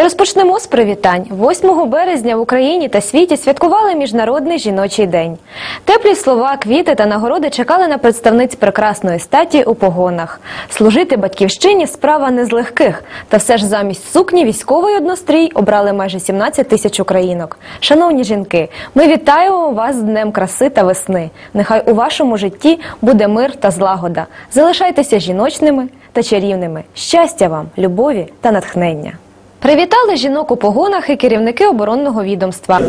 І розпочнемо з привітань. 8 березня в Україні та світі святкували Міжнародний жіночий день. Теплі слова, квіти та нагороди чекали на представниць прекрасної статі у погонах. Служити батьківщині справа не з легких. Та все ж замість сукні військовий однострій обрали майже 17 тисяч українок. Шановні жінки, ми вітаємо вас з Днем краси та весни. Нехай у вашому житті буде мир та злагода. Залишайтеся жіночними та чарівними. Щастя вам, любові та натхнення. Привітали жінок у погонах і керівники оборонного відомства.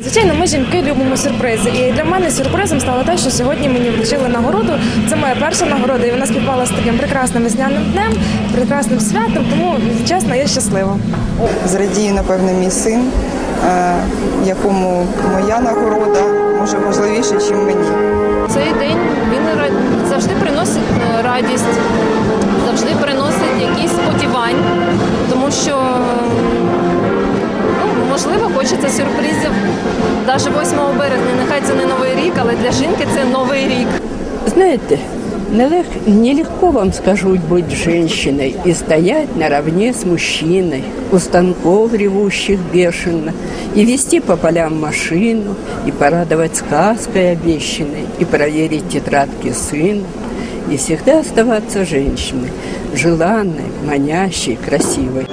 Звичайно, ми жінки любимо сюрпризи. І для мене сюрпризом стало те, що сьогодні мені вручили нагороду. Це моя перша нагорода, і вона співпала з таким прекрасним весняним днем, прекрасним святом. Тому чесно, я щаслива. Зрадіє, напевне, мій син, якому моя нагорода може важливіше, ніж мені. Цей день він ра- завжди приносить е, радість, завжди приносить якісь сподівання, тому що ну, можливо хочеться сюрпризів. Навіть 8 березня, нехай це не новий рік, але для жінки це новий рік. Нелег... нелегко вам скажу быть женщиной и стоять наравне с мужчиной у станков ревущих бешено, и вести по полям машину, и порадовать сказкой обещанной, и проверить тетрадки сына, и всегда оставаться женщиной, желанной, манящей, красивой.